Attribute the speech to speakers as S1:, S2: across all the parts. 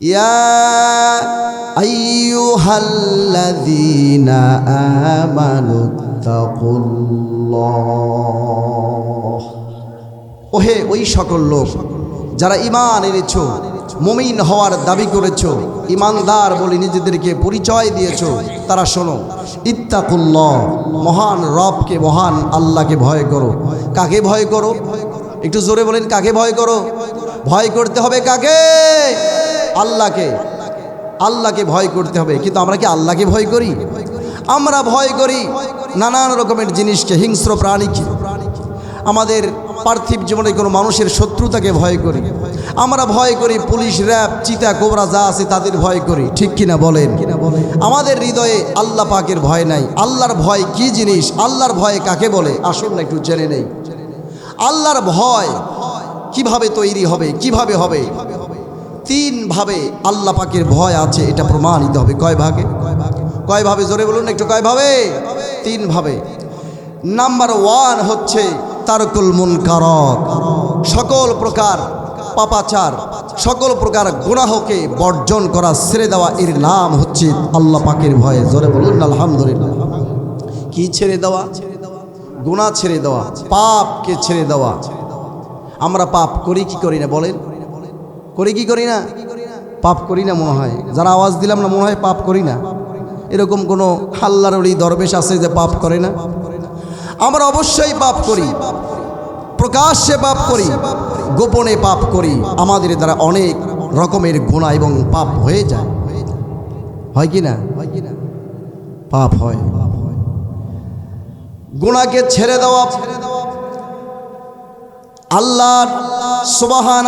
S1: يا أيها الذين آمنوا اتقوا الله ওহে ওই সকল লোক যারা ইমান এনেছ মুমিন হওয়ার দাবি করেছ ইমানদার বলে নিজেদেরকে পরিচয় দিয়েছ তারা শোনো ইত্তাকুল্লাহ মহান রবকে মহান আল্লাহকে ভয় করো কাকে ভয় করো একটু জোরে বলেন কাকে ভয় করো ভয় করতে হবে কাকে আল্লাহকে আল্লাহকে ভয় করতে হবে। কিন্তু আমরা কি আল্লাহকে ভয় করি? আমরা ভয় করি নানান রকমের জিনিসকে, হিংস্র প্রাণীকে। আমাদের পার্থিব জীবনে কোনো মানুষের শত্রুতাকে ভয় করি। আমরা ভয় করি পুলিশ, র্যাব, চিতা, কোবরা যা আছে তাদের ভয় করি। ঠিক কিনা বলেন? আমাদের হৃদয়ে আল্লাহ পাকের ভয় নাই। আল্লাহর ভয় কি জিনিস? আল্লাহর ভয় কাকে বলে? আসুন না একটু জেনে নেই। আল্লাহর ভয় কীভাবে তৈরি হবে, কীভাবে হবে? তিন ভাবে আল্লাহ পাকের ভয় আছে, এটা প্রমাণিত হবে। কয় ভাগে? কয় ভাবে? জোরে বলুন একটু, কয় ভাবে? তিন ভাবে নাম্বার ওয়ান হচ্ছে তারকুল মুনকারক সকল প্রকার পাপাচার, সকল প্রকার গুনাহকে বর্জন করা, ছেড়ে দেওয়া, এর নাম হচ্ছে আল্লাহ পাকের ভয়ে। জোরে বলুন, আলহামদুলিল্লাহ। কি ছেড়ে দেওয়া? গুনাহ ছেড়ে দেওয়া, পাপকে ছেড়ে দেওয়া। আমরা পাপ করি, কি করি না বলেন? করি কি করি না? পাপ করি না মনে হয়। যারা আওয়াজ দিলাম না মনে হয় পাপ করি না। এরকম কোনো হাল্লার ওই দরবেশ আছে যে পাপ করে না? আমরা অবশ্যই পাপ করি। প্রকাশ্যে পাপ করি। গোপনে পাপ করি। আমাদের দ্বারা অনেক রকমের গুণা এবং পাপ হয়ে যায়। হয় কি না? পাপ হয়। গুণাকে ছেড়ে দেওয়া আল্লাহ সুবাহান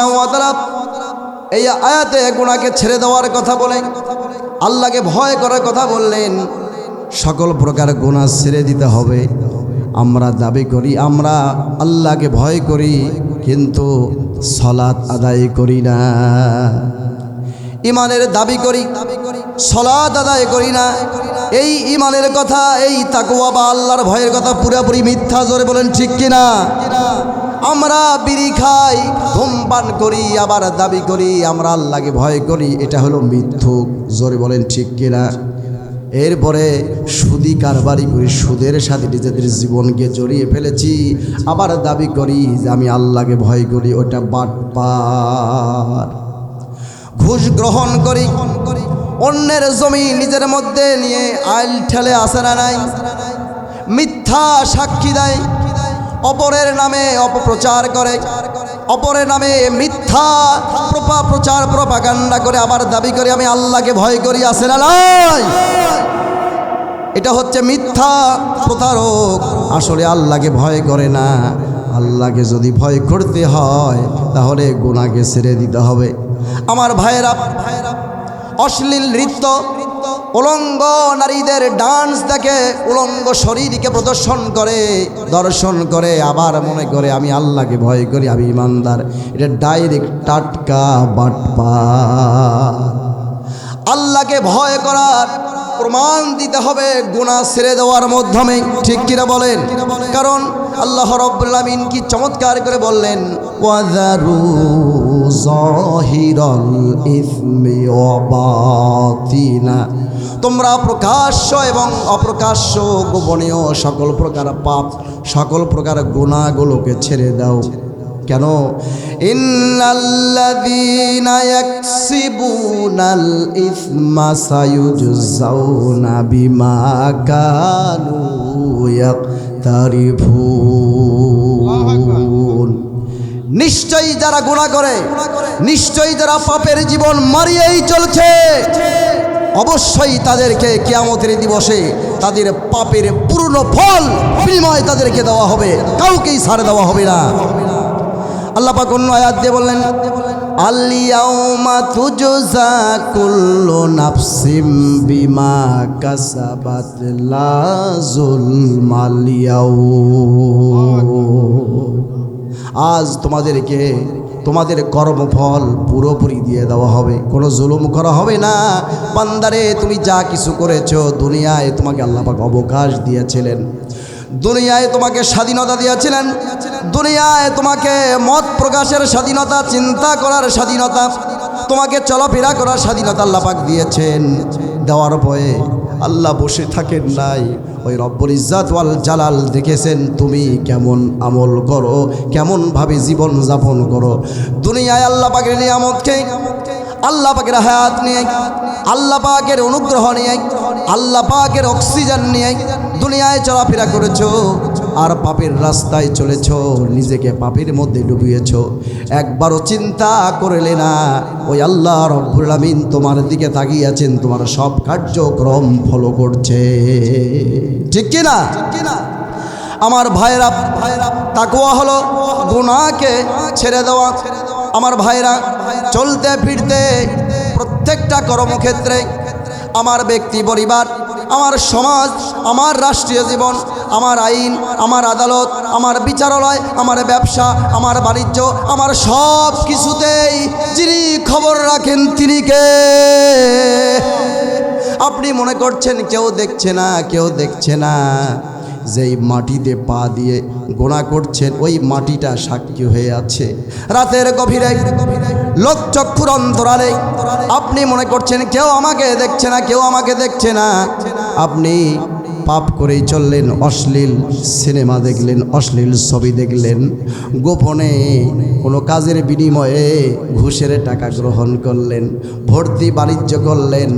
S1: এই আয়াতে গুণাকে ছেড়ে দেওয়ার কথা বলেন আল্লাহকে ভয় করার কথা বললেন। সকল প্রকার গুণা ছেড়ে দিতে হবে। আমরা দাবি করি, আমরা আল্লাহকে ভয় করি, কিন্তু সলাৎ আদায় করি না। ইমানের দাবি করি সলাৎ আদায় করি না। এই ইমানের কথা, এই তাকুয়া বা আল্লাহর ভয়ের কথা পুরাপুরি মিথ্যা জোরে বলেন ঠিক কিনা? আমরা বিড়ি খাই ধূমপান করি, আবার দাবি করি, আমরা আল্লাহকে ভয় করি, এটা হলো মিথ্যুক। জোরে বলেন, ঠিক কিনা? এরপরে সুদি কারবারি করি, সুদের সাথে নিজেদের জীবনকে জড়িয়ে ফেলেছি। আবার দাবি করি যে আমি আল্লাহকে ভয় করি, ওটা বাটপার। ঘুষ গ্রহণ করি, অন্যের জমি নিজের মধ্যে নিয়ে আইল ঠেলে আসে না নাই। মিথ্যা সাক্ষী দেয়, অপরের নামে অপপ্রচার করে। অপরের নামে মিথ্যা প্রপা প্রচার, প্রপাগান্ডা করে আবার দাবি করে আমি আল্লাহকে ভয় করি আসে না এটা হচ্ছে মিথ্যা প্রতারক। আসলে আল্লাহকে ভয় করে না। আল্লাহকে যদি ভয় করতে হয়, তাহলে গুণাকে ছেড়ে দিতে হবে। আমার ভাইয়েরা, অশ্লীল নৃত্য উলঙ্গ নারীদের ডান্স দেখে উলঙ্গ শরীরকে প্রদর্শন করে, দর্শন করে, আবার মনে করে, আমি আল্লাহকে ভয় করি, আমি ইমানদার। এটা ডাইরেক্ট টাটকা বাটপা। আল্লাহকে ভয় করার প্রমাণ দিতে হবে গুণা ছেড়ে দেওয়ার মাধ্যমে। ঠিক কিনা বলেন? কারণ আল্লাহ রব্বুল্লামিন কি চমৎকার করে বললেন ওয়াজারু তোমরা প্রকাশ্য এবং অপ্রকাশ্য গোপনীয় সকল প্রকার পাপ, সকল প্রকার গুণাগুলোকে ছেড়ে দাও। কেন? নিশ্চয়ই যারা গুনাহ করে, নিশ্চয়ই যারা পাপের জীবন মারিয়েই চলছে। অবশ্যই তাদেরকে কিয়ামতের দিবসে তাদের পাপের পূর্ণ ফল বিনিময় তাদেরকে দেওয়া হবে। কাউকেই ছাড় দেওয়া হবে না। আল্লাহ পাক অন্য আয়াত দিয়ে বললেন আলিয়াউমা তুজজা কুল্লু নাফসিম বিমা কাসাবাত লা যুলমাল আজ তোমাদেরকে তোমাদের কর্মফল পুরোপুরি দিয়ে দেওয়া হবে। কোনো জুলুম করা হবে না। বান্দারে, তুমি যা কিছু করেছ দুনিয়ায় তোমাকে আল্লাহ পাক অবকাশ দিয়েছিলেন। দুনিয়ায় তোমাকে স্বাধীনতা দিয়েছিলেন। দুনিয়ায় তোমাকে মত প্রকাশের স্বাধীনতা, চিন্তা করার স্বাধীনতা, তোমাকে চলাফেরা করার স্বাধীনতা আল্লাহ পাক দিয়েছেন। দেওয়ার ভয়ে আল্লাহ বসে থাকেন নাই। ওই রব্বুল ইজ্জাত ওয়াল জালাল দেখেছেন, তুমি কেমন আমল করো, কেমনভাবে জীবন যাপন করো। দুনিয়ায় আল্লাহ পাকের নিয়ামতকে আল্লাহ পাকের হায়াত নিয়ে, আল্লাহ পাকের অনুগ্রহ নিয়ে, আল্লাহ পাকের অক্সিজেন নিয়ে দুনিয়ায় চলাফেরা করেছ, আর পাপের রাস্তায় চলেছ, নিজেকে পাপের মধ্যে ডুবিয়েছ। একবারও চিন্তা করলে না, ওই আল্লাহ রব্বুল তোমার দিকে তাকিয়ে আছেন, তোমার সব কার্যক্রম ফলো করছে। ঠিক কি না আমার ভাইরা ভাইরা তাকুয়া হলো, গুনাহকে ছেড়ে দেওয়া। আমার ভাইরা চলতে ফিরতে প্রত্যেকটা কর্মক্ষেত্রে আমার ব্যক্তি পরিবার আমার সমাজ, আমার রাষ্ট্রীয় জীবন, আমার আইন, আমার আদালত, আমার বিচারালয়, আমার ব্যবসা, আমার বাণিজ্য, আমার সব কিছুতেই যিনি খবর রাখেন তিনি কে? আপনি মনে করছেন কেউ দেখছে না, কেউ দেখছে না। যেই মাটিতে পা দিয়ে গোনা করছেন, ওই মাটিটা সাক্ষী হয়ে আছে। রাতের গভীরে লোক চক্ষুর অন্তরালে, আপনি মনে করছেন, কেউ আমাকে দেখছে না, কেউ আমাকে দেখছে না। আপনি পাপ করেই চললেন, অশ্লীল সিনেমা দেখলেন, অশ্লীল ছবি দেখলেন। গোপনে কোনো কাজের বিনিময়ে ঘুষের টাকা গ্রহণ করলেন, ভর্তি বাণিজ্য করলেন,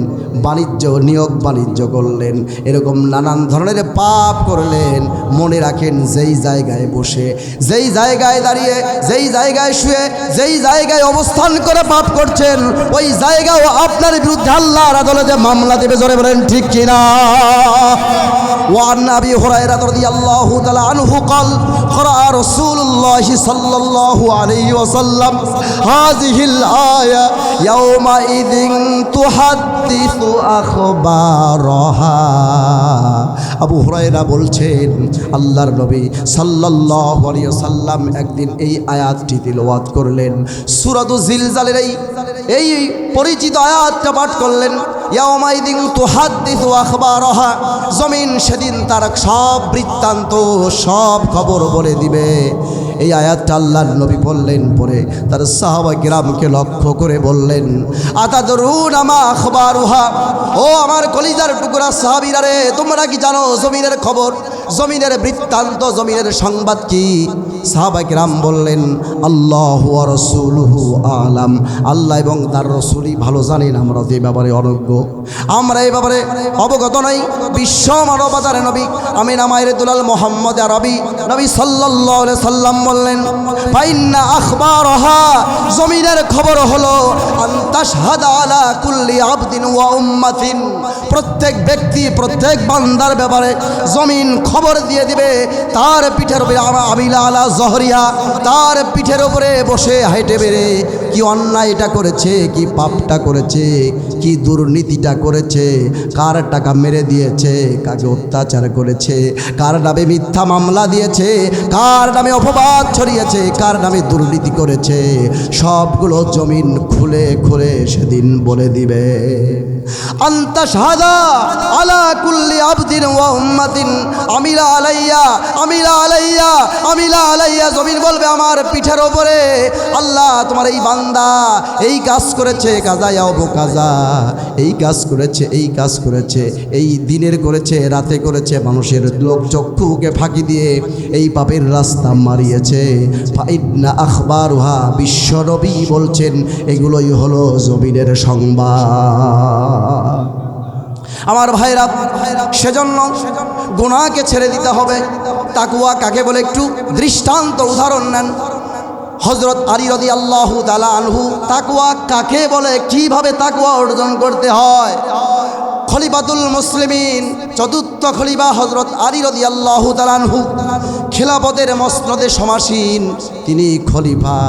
S1: বাণিজ্য নিয়োগ বাণিজ্য করলেন, এরকম নানান ধরনের পাপ করলেন। মনে রাখেন যেই জায়গায় বসে, যেই জায়গায় দাঁড়িয়ে, যেই জায়গায় শুয়ে, যেই জায়গায় অবস্থান করে পাপ করছেন, ওই জায়গাও আপনার বিরুদ্ধে আল্লাহর আদালতে মামলা দেবে, জোরে বলেন ঠিক কিনা? وعن أبي هريرة رضي الله تعالى عنه قال قرأ رسول الله صلى الله عليه وسلم هذه الآية يومئذ تحدث أخبارها আবু হুরায়রা বলছেন আল্লাহর নবী সাল্লাল্লাহু আলাইহি সাল্লাম একদিন এই আয়াতটি তিলাওয়াত করলেন সূরাতু জিলজালের এই এই পরিচিত আয়াতটা পাঠ করলেন ইয়াউমাইদিন তুহাদ্দিসু আখবারহা, জমিন সেদিন তার সব বৃত্তান্ত সব খবর বলে দিবে। এই আয়াতটা আল্লাহর নবী বললেন পরে তার সাহাবা গ্রামকে লক্ষ্য করে বললেন, আতাদরুন আমা আখবারুহা? ও আমার কলিজার টুকরা সাহাবিরা রে, তোমরা কি জানো জমিনের খবর? জমিনের বৃত্তান্ত, জমিনের সংবাদ কি? সাহাবাই কিরাম বললেন, আল্লাহ আলাম। আল্লাহ এবং তার রসুলই ভালো জানেন আমরা এই ব্যাপারে অনজ্ঞ আমরা এই ব্যাপারে অবগত নাই। বিশ্ব মানবতার নবী আমি নামায়ের দুলাল মোহাম্মদ আরবি নবী আলাইহি সাল্লাম বললেন, ফাইন্না আখবারহা, জমিনের খবর হলো আলা কুল্লি আবদিন ওয়া উম্মাতিন। প্রত্যেক ব্যক্তি, প্রত্যেক বান্দার ব্যাপারে জমিন খবর দিয়ে দিবে। তার পিঠের উপরে আমা- আমিলা আলা জহরিয়া, তার পিঠের উপরে বসে হাইটে বেড়ে কি অন্যায়টা করেছে? কি পাপটা করেছে? কি দুর্নীতিটা করেছে? কার টাকা মেরে দিয়েছে? কাকে অত্যাচার করেছে? কার নামে মিথ্যা মামলা দিয়েছে? কার নামে অপবাদ ছড়িয়েছে? কার নামে দুর্নীতি করেছে? সবগুলো জমিন খুলে খুলে সেদিন বলে দিবে। আন্তা শাহাদা আলা কুল্লি আবদিন ওয়া উম্মাতিন। আমিলা আলাইয়া আমিলা আলাইয়া আমিলা আলাইয়া জমিন বলবে আমার পিঠের ওপরে। আল্লাহ তোমার এই বান্দা, এই কাজ করেছে কাজা কাজা। এই কাজ করেছে, এই কাজ করেছে, এই দিনের করেছে, রাতে করেছে, মানুষের লোক চক্ষুকে ফাঁকি দিয়ে এই পাপের রাস্তা মারিয়েছে। ফাইন্না আখবারুহা বিশ্বনবী বলছেন, এগুলোই হলো জমিনের সংবাদ। আমার ভাইরা, সেজন্য গুণাকে ছেড়ে দিতে হবে। তাকুয়া কাকে বলে একটু দৃষ্টান্ত উদাহরণ নেন। হজরত আলী রদি আল্লাহ তালা আনহু তাকুয়া কাকে বলে? কীভাবে তাকুয়া অর্জন করতে হয়? খলিফাতুল মুসলিমিন, চতুর্থ খলিফা হজরত আলী রদি আল্লাহ তালানহু খিলাপদের মসনদে সমাসীন। তিনি খলিফা,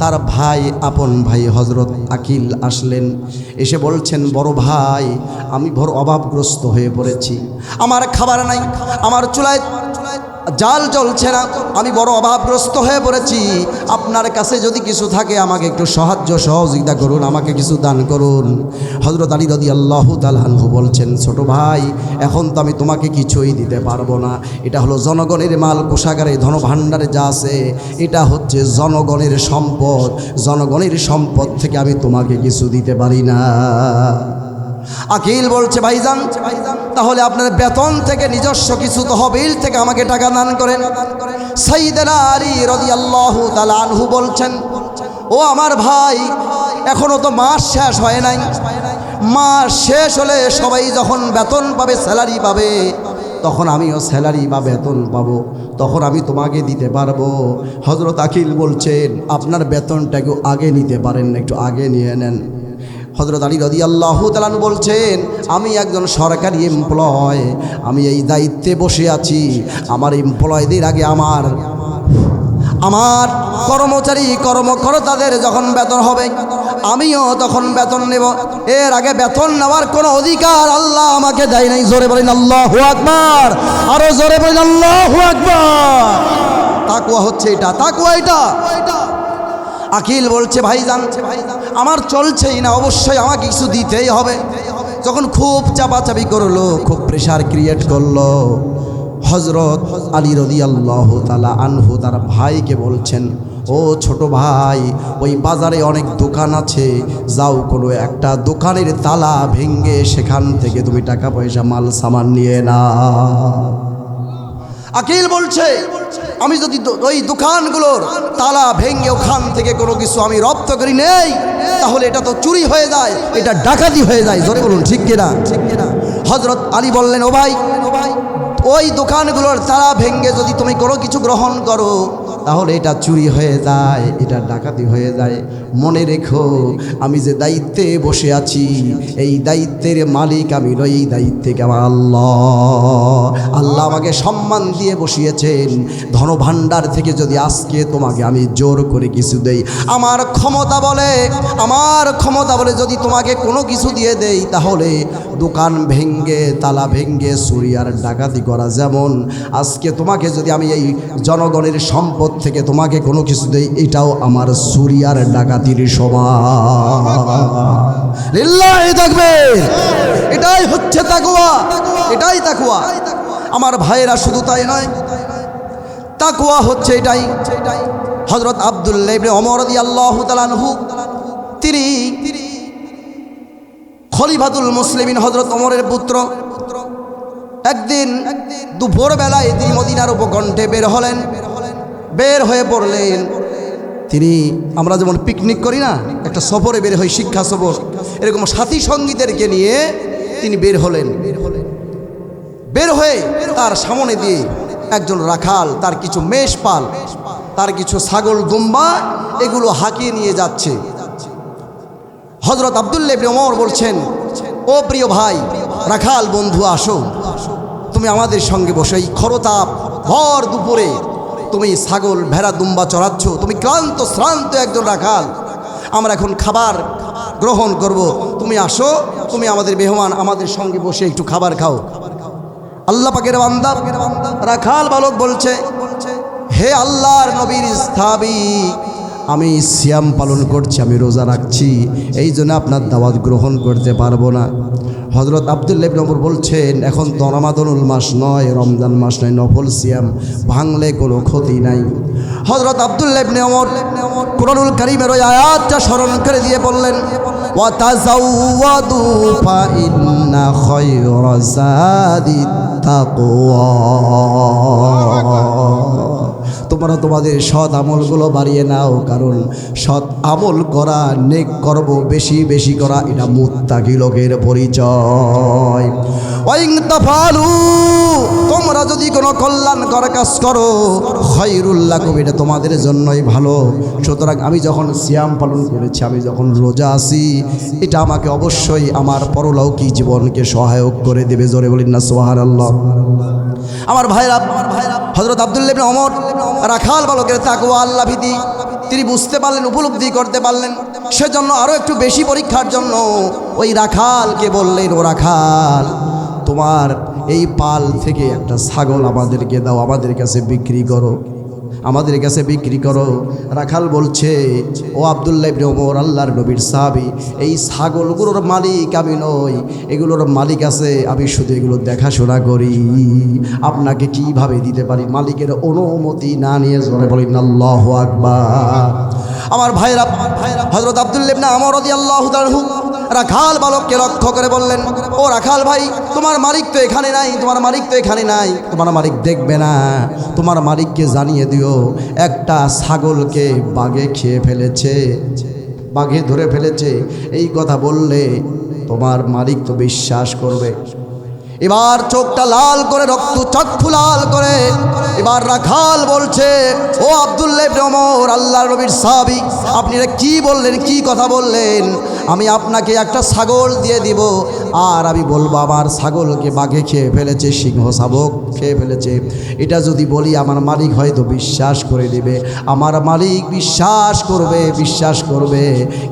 S1: তার ভাই আপন ভাই হজরত আকিল আসলেন। এসে বলছেন, বড় ভাই, আমি বড় অভাবগ্রস্ত হয়ে পড়েছি। আমার খাবার নাই, আমার চুলায় জাল জ্বলছে না, আমি বড় অভাবগ্রস্ত হয়ে পড়েছি। আপনার কাছে যদি কিছু থাকে, আমাকে একটু সাহায্য, সহযোগিতা করুন, আমাকে কিছু দান করুন। হজরত আলী রদি আল্লাহ তালহানহু বলছেন, ছোট ভাই, এখন তো আমি তোমাকে কিছুই দিতে পারব না। এটা হলো জনগণের মাল, কোষাগারে ধনভাণ্ডারে যা আছে, এটা হচ্ছে জনগণের সম্পদ। জনগণ জনগণের সম্পদ থেকে আমি তোমাকে কিছু দিতে পারি না। আকিল বলছে, ভাইজান, তাহলে আপনার বেতন থেকে নিজস্ব কিছু তহবিল থেকে আমাকে টাকা দান করেন। সাইদেনা আলী রদি আল্লাহ আনহু বলছেন, ও আমার ভাই, এখনও তো মাস শেষ হয় নাই। মাস শেষ হলে সবাই যখন বেতন পাবে, স্যালারি পাবে। তখন আমিও স্যালারি বা বেতন পাবো, তখন আমি তোমাকে দিতে পারব। হজরত আকিল বলছেন, আপনার বেতনটাকে আগে নিতে পারেন, একটু আগে নিয়ে নেন। হজরত আলী রদি আল্লাহ তালান বলছেন, আমি একজন সরকারি এমপ্লয় আমি এই দায়িত্বে বসে আছি। আমার এমপ্লয়দের আগে আমার আমার কর্মচারী কর্মকর্তাদের যখন বেতন হবে, আমিও তখন বেতন নেব। এর আগে বেতন নেওয়ার কোনো অধিকার আল্লাহ আমাকে দেয় নাই। জোরে বলেন, আল্লাহ আকবার। আরও জোরে বলেন, আল্লাহ আকবার। তাকুয়া হচ্ছে এটা তাকুয়া এটা। আকিল বলছে ভাই জানছে ভাই আমার চলছেই না, অবশ্যই আমাকে কিছু দিতেই হবে। যখন খুব চাপাচাপি করল, খুব প্রেশার ক্রিয়েট করল। হজরত আলী রদি আল্লাহ তালা আনহু তার ভাইকে বলছেন, ও ছোট ভাই, ওই বাজারে অনেক দোকান আছে, যাও কোনো একটা দোকানের তালা ভেঙ্গে সেখান থেকে তুমি টাকা পয়সা মাল সামান নিয়ে না আকিল বলছে, আমি যদি ওই দোকানগুলোর তালা ভেঙে ওখান থেকে কোনো কিছু আমি রপ্ত করি নেই, তাহলে এটা তো চুরি হয়ে যায়, এটা ডাকাতি হয়ে যায়। জোরে বলুন, ঠিক কিনা? ঠিক কিনা হজরত আলী বললেন ও ভাই ও ভাই ওই দোকানগুলোর তারা ভেঙ্গে যদি তুমি কোনো কিছু গ্রহণ করো তাহলে এটা চুরি হয়ে যায়, এটা ডাকাতি হয়ে যায়। মনে রেখো, আমি যে দায়িত্বে বসে আছি, এই দায়িত্বের মালিক আমি নই, এই দায়িত্বে কে আমার আল্লাহ? আল্লাহ আমাকে সম্মান দিয়ে বসিয়েছেন। ধনভাণ্ডার থেকে যদি আজকে তোমাকে আমি জোর করে কিছু দেই, আমার ক্ষমতা বলে, আমার ক্ষমতা বলে যদি তোমাকে কোনো কিছু দিয়ে দেই, তাহলে দোকান ভেঙ্গে, তালা ভেঙ্গে, চুরি আর ডাকাতি করা যেমন। আজকে তোমাকে যদি আমি এই জনগণের সম্পদ থেকে তোমাকে কোনো কিছু দেই, এটাও আমার সুরিয়ার ডাকাতির সমান থাকবে এটাই হচ্ছে তাকুয়া এটাই তাকুয়া আমার ভাইয়েরা শুধু তাই নয় তাকুয়া হচ্ছে এটাই। হজরত আবদুল্লাহ ইবনে ওমর রাদিয়াল্লাহু তাআলাহু তিনি খলিফাতুল মুসলিমিন হজরত অমরের পুত্র। একদিন দুপুর বেলায় তিনি মদিনার উপকণ্ঠে বের হলেন। বের হয়ে পড়লেন। তিনি, আমরা যেমন পিকনিক করি না, একটা সফরে বের হই শিক্ষা সফর, এরকম সাথী সঙ্গীদেরকে নিয়ে তিনি বের হলেন। বের হয়ে তার সামনে দিয়ে একজন রাখাল, তার কিছু মেষ পাল তার কিছু ছাগল দুম্বা এগুলো হাঁকিয়ে নিয়ে যাচ্ছে। হজরত আবদুল্লাহ ইবনে ওমর বলছেন, ও প্রিয় ভাই, রাখাল বন্ধু, আসো। তুমি আমাদের সঙ্গে বসে, এই খরতাপ, ভর দুপুরে তুমি ছাগল, ভেড়া, দুম্বা চড়াচ্ছ, তুমি ক্লান্ত, শ্রান্ত একজন রাখাল। আমরা এখন খাবার গ্রহণ করব। তুমি আসো, তুমি আমাদের মেহমান, আমাদের সঙ্গে বসে একটু খাবার খাও। আল্লাহ পাকের বান্দা, রাখাল বালক বলছে, হে আল্লাহর নবীর স্থাবি আমি সিয়াম পালন করছি, আমি রোজা রাখছি এই জন্য আপনার দাওয়াত গ্রহণ করতে পারব না। হজরত আবদুল্লাহ নম্বর বলছেন, এখন তো রমাদনুল মাস নয়, রমজান মাস নয়, নফল সিয়াম, ভাঙলে কোনো ক্ষতি নাই। হজরত আবদুল্লাহ নম্বর কুরআনুল কারীমের ওই আয়াতটা স্মরণ করে দিয়ে বললেন, ওয়াতাজাওয়াদু তোমরা তোমাদের সৎ আমলগুলো বাড়িয়ে নাও, কারণ সৎ আমল করা, নেক কর্ম বেশি বেশি করা, এটা মুত্তাকি লোকের পরিচয়। তোমরা যদি কোনো কল্যাণকর কাজ করো খৈরুল্লাহ এটা তোমাদের জন্যই ভালো। সুতরাং আমি যখন সিয়াম পালন করেছি, আমি যখন রোজা আছি, এটা আমাকে অবশ্যই আমার পরলৌকিক জীবনকে সহায়ক করে দেবে। জোরে বলিন না সোহার আল্লাহ আমার ভাইরা আমার ভাইরা হজরত আবদুল্লাহ ইবনে ওমর রাখাল বালকের তাকুয়া আল্লাহ ভীতি। তিনি বুঝতে পারলেন, উপলব্ধি করতে পারলেন। সেজন্য আরও একটু বেশি পরীক্ষার জন্য ওই রাখালকে বললেন, ও রাখাল, তোমার এই পাল থেকে একটা ছাগল আমাদেরকে দাও, আমাদের কাছে বিক্রি করো। আমাদের কাছে বিক্রি করো। রাখাল বলছে, ও আবদুল্লাহ ইবনে ওমর, আল্লাহর নবীর সাহাবি, এই ছাগলগুলোর মালিক আমি নই। এগুলোর মালিক আছে, আমি শুধু এগুলো দেখাশোনা করি। আপনাকে কীভাবে দিতে পারি? মালিকের অনুমতি না নিয়ে জোরে বলেন আল্লাহ আকবার। আমার ভাইরা হজরত আবদুল্লেবনা আমর আল্লাহ রাখাল বালককে লক্ষ্য করে বললেন, ও রাখাল ভাই, তোমার মালিক তো এখানে নাই, তোমার মালিক তো এখানে নাই। তোমার মালিক দেখবে না। তোমার মালিককে জানিয়ে দিও, একটা ছাগলকে বাঘে খেয়ে ফেলেছে, বাঘে ধরে ফেলেছে। এই কথা বললে তোমার মালিক তো বিশ্বাস করবে। এবার চোখটা লাল করে, রক্ত চক্ষু লাল করে, এবার রাখাল বলছে, ও আবদুল্লাহ আল্লাহ নবীর সাহাবি আপনি এটা কি বললেন, কি কথা বললেন, আমি আপনাকে একটা ছাগল দিয়ে দিব। আর আমি বলব, আমার ছাগলকে বাঘে খেয়ে ফেলেছে, সিংহ শাবক খেয়ে ফেলেছে। এটা যদি বলি, আমার মালিক হয়তো বিশ্বাস করে দিবে আমার মালিক বিশ্বাস করবে বিশ্বাস করবে।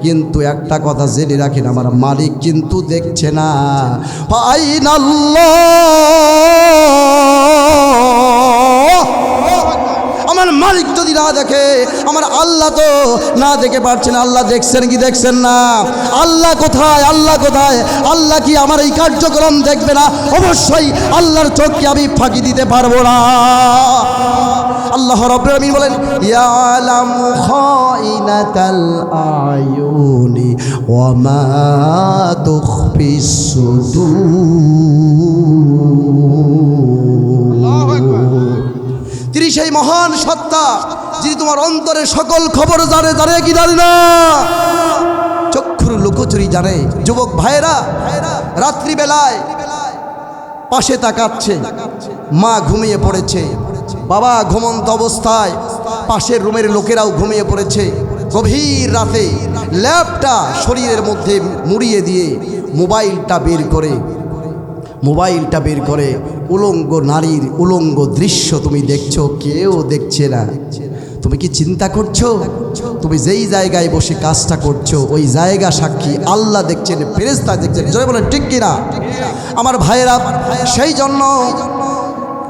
S1: কিন্তু একটা কথা জেনে রাখেন, আমার মালিক কিন্তু দেখছে না। আল্লাহ আমার মালিক যদি না দেখে, আমার আল্লাহ তো না দেখে পারছেন আল্লাহ দেখছেন কি দেখছেন না? আল্লাহ কোথায়? আল্লাহ কোথায়? আল্লাহ কি আমার এই কার্যক্রম দেখবে না? অবশ্যই আল্লাহর চোখকে আমি ফাঁকি দিতে পারব না। আল্লাহ রব্বুল বলেন, ইয়ালামু খাইনাতাল আয়ুনি ওয়া মা সুদূর। তিনি সেই মহান সত্তা যিনি তোমার অন্তরে সকল খবর জানে জানে কি জানে না? চক্ষুর লুকোচুরি জানে, যুবক ভাইরা রাত্রিবেলায় পাশে তাকাচ্ছে, মা ঘুমিয়ে পড়েছে, বাবা ঘুমন্ত অবস্থায় পাশের রুমের লোকেরাও ঘুমিয়ে পড়েছে, গভীর রাতে ল্যাপটা শরীরের মধ্যে মুড়িয়ে দিয়ে মোবাইলটা বের করে মোবাইলটা বের করে, উলঙ্গ নারীর উলঙ্গ দৃশ্য তুমি দেখছ, কেউ দেখছে না। তুমি কি চিন্তা করছ? তুমি যেই জায়গায় বসে কাজটা করছ, ওই জায়গা সাক্ষী আল্লাহ দেখছেন ফেরেস্তা দেখছেন। জয় বলেন, ঠিক কিনা? আমার ভাইয়েরা, সেই জন্য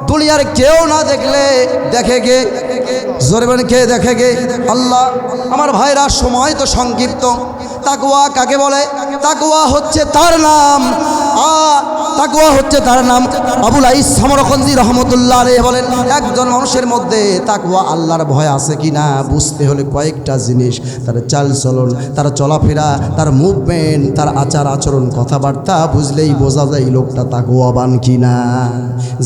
S1: দুনিয়ার কেউ না দেখলে দেখে গে। জোরে কে দেখে গে? আল্লাহ। আমার ভাইরা সময় তো সংক্ষিপ্ত। তাকুয়া কাকে বলে? তাকুয়া হচ্ছে তার নাম। তাকুয়া হচ্ছে তার নাম। আবুল আইস সমরকন্দি রহমতুল্লাহ আলাইহি বলেন, একজন মানুষের মধ্যে তাকুয়া আল্লাহর ভয় আছে কি না? বুঝতে হলে কয়েকটা জিনিস, তার চাল চলন তার চলাফেরা, তার মুভমেন্ট তার আচার আচরণ, কথাবার্তা বুঝলেই বোঝা যায় লোকটা তাকুয়াবান কি না।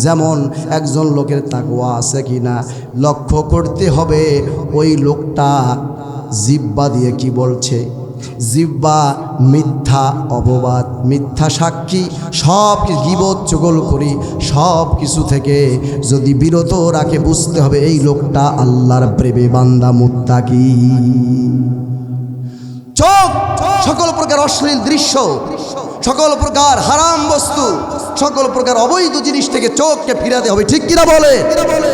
S1: যেমন একজন লোকের তাকুয়া আছে কি না? লক্ষ্য করতে হবে ওই লোকটা জিব্বা দিয়ে কি বলছে? জিব্বা মিথ্যা অববাদ মিথ্যা সাক্ষী, সব গিবত, চগল করি, সব কিছু থেকে যদি বিরত রাখে, বুঝতে হবে এই লোকটা আল্লাহর প্রেমে বান্দা, মুত্তাকি। চোখ! সকল প্রকার অশ্লীল দৃশ্য, সকল প্রকার হারাম বস্তু, সকল প্রকার অবৈধ জিনিস থেকে চোখকে ফিরাতে হবে। ঠিক কিনা বলে?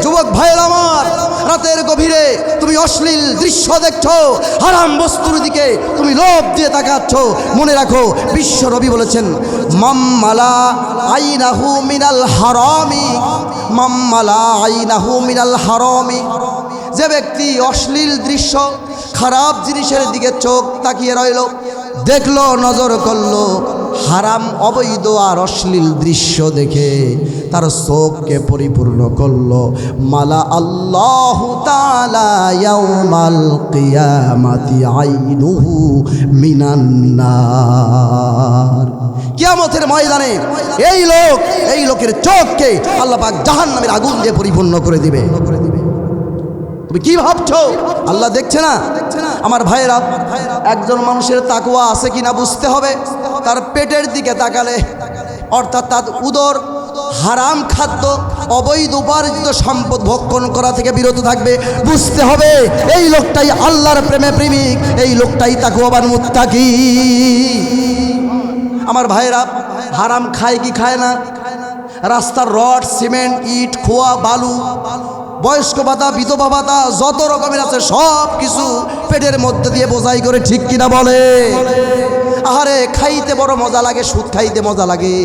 S1: যুবক ভাইয়ের আমার, রাতের গভীরে তুমি অশ্লীল দৃশ্য দেখছ, হারাম বস্তুর দিকে তুমি লোভ দিয়ে তাকাচ্ছ। মনে রাখো, বিশ্ব রবি বলেছেন মাম্মালা আইনাহু মিনাল হারামি মাম্মালা আইনাহু মিনাল হারামি। যে ব্যক্তি অশ্লীল দৃশ্য, খারাপ জিনিসের দিকে চোখ তাকিয়ে রইল দেখল, নজর করল, হারাম, অবৈধ আর অশ্লীল দৃশ্য দেখে তার চোখকে পরিপূর্ণ করল। মালা আল্লাহ কিয়ামতের ময়দানে এই লোক, এই লোকের চোখকে আল্লাহ পাক জাহান্নামের আগুন দিয়ে পরিপূর্ণ করে দিবে। তুমি কি ভাবছ? আল্লাহ দেখছে না দেখছে না? আমার ভাইয়েরা, একজন মানুষের তাকুয়া আছে কিনা বুঝতে হবে। তার পেটের দিকে তাকালে, অর্থাৎ তার উদর, হারাম খাদ্য, অবৈধ উপার্জিত সম্পদ ভক্ষণ করা থেকে বিরত থাকবে। বুঝতে হবে, এই লোকটাই আল্লাহর প্রেমে প্রেমিক, এই লোকটাই তাকুয়াবান মুত্তাকি। আমার ভাইয়েরা, হারাম খায় কি খায় না? রাস্তার রড, সিমেন্ট, ইট, খোয়া, বালু বয়স্ক ভাতা, বিধবা ভাতা, যত রকমের আছে সব কিছু পেটের মধ্যে দিয়ে বোঝাই করে ঠিক কিনা বলে? আহারে, খাইতে বড় মজা লাগে, সুদ খাইতে মজা লাগে।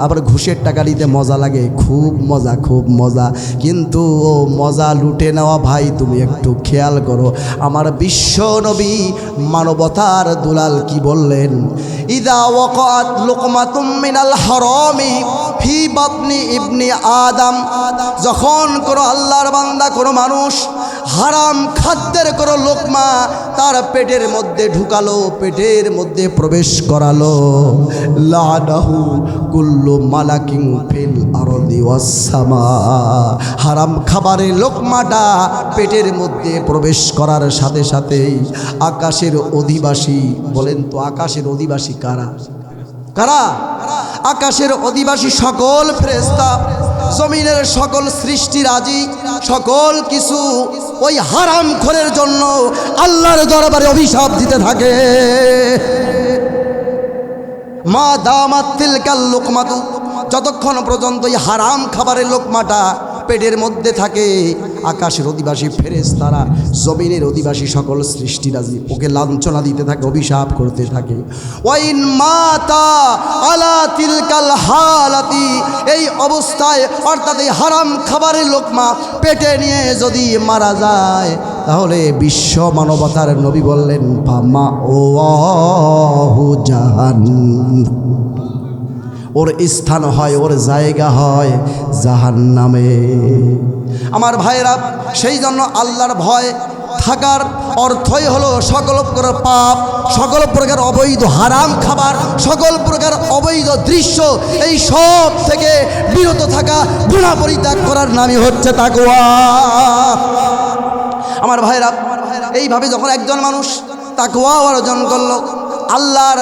S1: আবার ঘুষের টাকা নিতে মজা লাগে। খুব মজা খুব মজা। কিন্তু, ও, মজা লুটে নেওয়া ভাই, তুমি একটু খেয়াল করো। আমার বিশ্ব নবী মানবতার দুলাল কি বললেন? ইদা ওয়াকাত লোকমাতুম মিনাল হারামি ফি বাতনি ইবনি আদম। যখন কোনো আল্লাহর বান্দা, কোনো মানুষ হারাম খাদ্যের কোনো লোকমা তার পেটের মধ্যে ঢুকালো, পেটের মধ্যে প্রবেশ করালো। লানাহু কুল্লু মালাকিং ফিল ওয়াসসামা। হারাম খাবারের লোকমাটা পেটের মধ্যে প্রবেশ করার সাথে সাথেই আকাশের অধিবাসী বলেন তো, আকাশের অধিবাসী কারা? কারা? আকাশের অধিবাসী সকল ফেরেস্তা জমিনের সকল সৃষ্টি রাজি, সকল কিছু ওই হারাম খোরের জন্য আল্লাহর দরবারে অভিশাপ দিতে থাকে। মা দামাতিল কাল লোকমাতু, যতক্ষণ পর্যন্ত এই হারাম খাবারের লোকমাটা পেটের মধ্যে থাকে। আকাশের অধিবাসী ফেরেস তারা জমিনের অধিবাসী সকল সৃষ্টিরাজি ওকে লাঞ্ছনা দিতে থাকে, অভিশাপ করতে থাকে। ওয়াইন মাতা আলা তিলকাল হালাতি, এই অবস্থায় অর্থাৎ এই হারাম খাবারের লোকমা পেটে নিয়ে যদি মারা যায়, তাহলে বিশ্ব মানবতার নবী বললেন পামা ও জাহান ওর স্থান হয়, ওর জায়গা হয় জাহান নামে আমার ভাইরা সেই জন্য আল্লাহর ভয় থাকার অর্থই হলো সকল প্রকার পাপ, সকল প্রকার অবৈধ হারাম খাবার, সকল প্রকার অবৈধ দৃশ্য, এই সব থেকে বিরত থাকা গুণা পরিত্যাগ করার নামই হচ্ছে তাকুয়া আমার ভাইরা এইভাবে যখন একজন মানুষ তাকুয়া অর্জন করল, আল্লাহর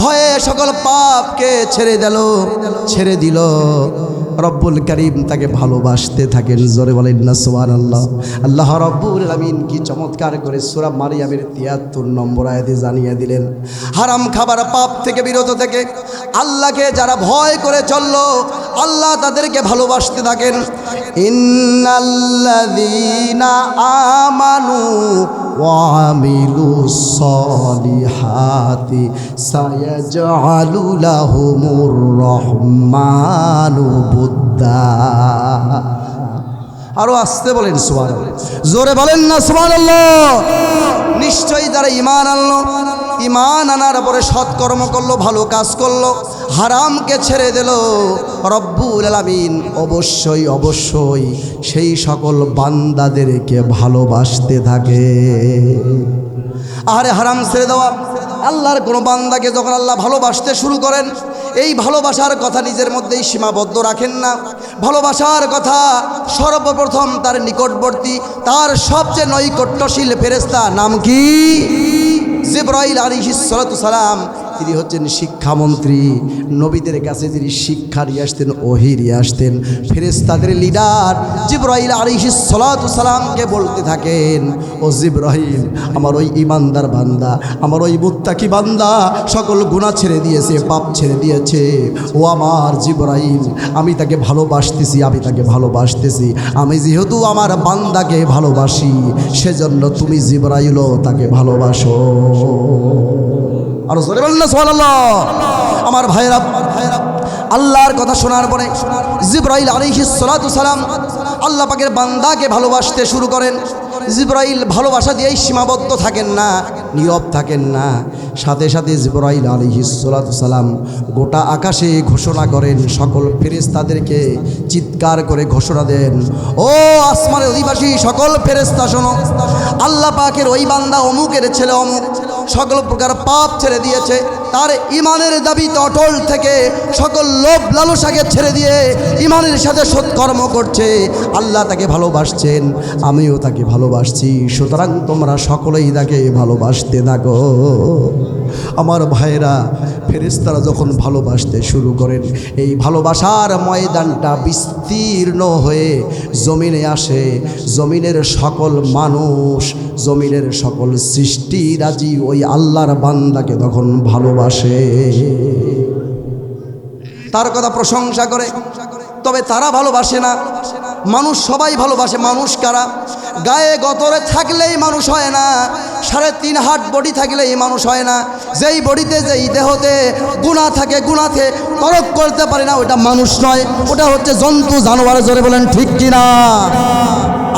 S1: ভয়ে সকল পাপকে ছেড়ে দিল ছেড়ে দিল। রব্বুল করিম তাকে ভালোবাসতে থাকেন। জোরে বলেন না সোয়ান আল্লাহ আল্লাহ রব্বুল আমিন কি চমৎকার করে সুরা মারিয়ামের তিয়াত্তর নম্বর আয়াতে জানিয়ে দিলেন, হারাম খাবার পাপ থেকে বিরত থেকে আল্লাহকে যারা ভয় করে চলল আল্লাহ তাদেরকে ভালোবাসতে থাকেন ইন্নাল্লাযীনা আমানু وعملوا الصالحات سيجعل لهم الرحمن بدا আরো আসতে বলেন সুবান জোরে বলেন না সুবান নিশ্চয়ই যারা ইমান আনলো ইমান আনার পরে সৎকর্ম করল, ভালো কাজ করল, হারামকে ছেড়ে দিল। রব্বুল আলামিন অবশ্যই অবশ্যই সেই সকল বান্দাদেরকে ভালোবাসতে থাকে। আহারে হারাম ছেড়ে দেওয়া, আল্লাহর কোনো বান্দাকে যখন আল্লাহ ভালোবাসতে শুরু করেন, এই ভালোবাসার কথা নিজের মধ্যেই সীমাবদ্ধ রাখেন না। ভালোবাসার কথা সর্বপ্রথম তার নিকটবর্তী, তার সবচেয়ে নৈকট্যশীল ফেরেস্তা নাম কি? জিব্রাইল আলী সালাম তিনি হচ্ছেন শিক্ষামন্ত্রী। নবীদের কাছে তিনি শিক্ষা নিয়ে আসতেন, ওহি নিয়ে আসতেন। ফেরেস্তাদের লিডার জিব্রাহিল আলিহিস সালামকে বলতে থাকেন, ও জিব্রাহিল আমার ওই ইমানদার বান্দা, আমার ওই মুত্তাকি বান্দা, সকল গুণা ছেড়ে দিয়েছে, পাপ ছেড়ে দিয়েছে। ও আমার জিব্রাহিল আমি তাকে ভালোবাসতেছি, আমি তাকে ভালোবাসতেছি। আমি যেহেতু আমার বান্দাকে ভালোবাসি, সেজন্য তুমি জিব্রাইলও তাকে ভালোবাসো। আরও জোরে বলেন না, সুবহানাল্লাহ। আমার ভাইরা ভাইরা আল্লাহর কথা শোনার পরে জিব্রাইল আলাইহিস সালাতু সালাম আল্লাহ পাকের বান্দাকে ভালোবাসতে শুরু করেন। জিব্রাইল ভালোবাসা দিয়েই সীমাবদ্ধ থাকেন না। নীরব থাকেন না। সাথে সাথে জিব্রাইল আলী সালাম গোটা আকাশে ঘোষণা করেন, সকল ফেরেশতাদেরকে চিৎকার করে ঘোষণা দেন। ও আসমানের অধিবাসী, সকল ফেরেস্তা শোনো, আল্লাহ পাকের ওই বান্দা অমুকের ছেলে অমুক, সকল প্রকার পাপ ছেড়ে দিয়েছে। তার ইমানের দাবিতে অটল থেকে সকল লোভ লালসাকে ছেড়ে দিয়ে ইমানের সাথে সৎকর্ম করছে। আল্লাহ তাকে ভালোবাসছেন, আমিও তাকে ভালোবাসছি। সুতরাং তোমরা সকলেই তাকে ভালোবাসতে থাকো। আমার ভাইরা ফেরেস্তারা যখন ভালোবাসতে শুরু করেন, এই ভালোবাসার ময়দানটা বিস্তীর্ণ হয়ে জমিনে আসে। জমিনের সকল মানুষ, জমিনের সকল সৃষ্টি রাজি ওই আল্লাহর বান্দাকে তখন ভালোবাসে। তার কথা প্রশংসা করে। তবে তারা ভালোবাসে না। মানুষ সবাই ভালোবাসে। মানুষ কারা? গায়ে গতরে থাকলেই মানুষ হয় না। সাড়ে তিন হাট বডি থাকলেই মানুষ হয় না। যেই বডিতে, যেই দেহতে গুণা থাকে গুণাতে তরক করতে পারে না, ওটা মানুষ নয়। ওটা হচ্ছে জন্তু, জানোয়ার, জোরে বলেন ঠিক কিনা?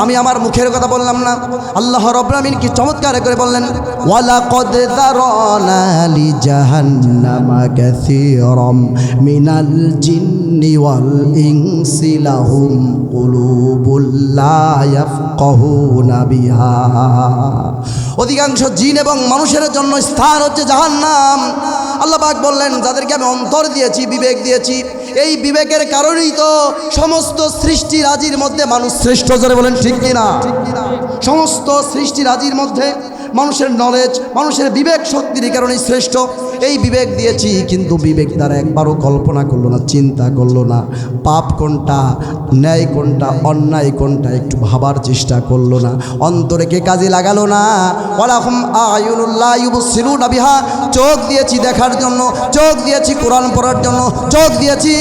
S1: আমি আমার মুখের কথা বললাম না। আল্লাহ রব্রামিন কি চমৎকার করে বললেন ওয়ালা কদ দারনা লি জাহান্নামা কাসীরাম বিহা। অধিকাংশ জিন এবং মানুষের জন্য স্থান হচ্ছে জাহান্নাম। আল্লাহ পাক বললেন, যাদেরকে আমি অন্তর দিয়েছি, বিবেক দিয়েছি এই বিবেকের কারণেই তো সমস্ত সৃষ্টি রাজির মধ্যে মানুষ শ্রেষ্ঠ, জোরে বলেন, ঠিক কিনা? সমস্ত সৃষ্টি রাজির মধ্যে মানুষের নলেজ মানুষের বিবেক শক্তির কারণেই শ্রেষ্ঠ। এই বিবেক দিয়েছি, কিন্তু বিবেক দ্বারা একবারও কল্পনা করল না, চিন্তা করল না। পাপ কোনটা, ন্যায় কোনটা, অন্যায় কোনটা একটু ভাবার চেষ্টা করল না। অন্তরেকে কাজে লাগালো না? ওলাহম চোখ দিয়েছি দেখার জন্য, চোখ দিয়েছি কোরআন পড়ার জন্য, চোখ দিয়েছি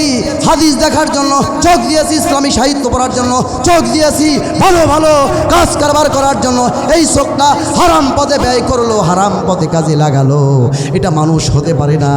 S1: হাদিস দেখার জন্য, চোখ দিয়েছি ইসলামী সাহিত্য পড়ার জন্য, চোখ দিয়েছি ভালো ভালো কাজ কারবার করার জন্য। এই চোখটা হারাম পথে ব্যয় করল হারাম পথে কাজে লাগালো। এটা মানুষ হতে পারে না।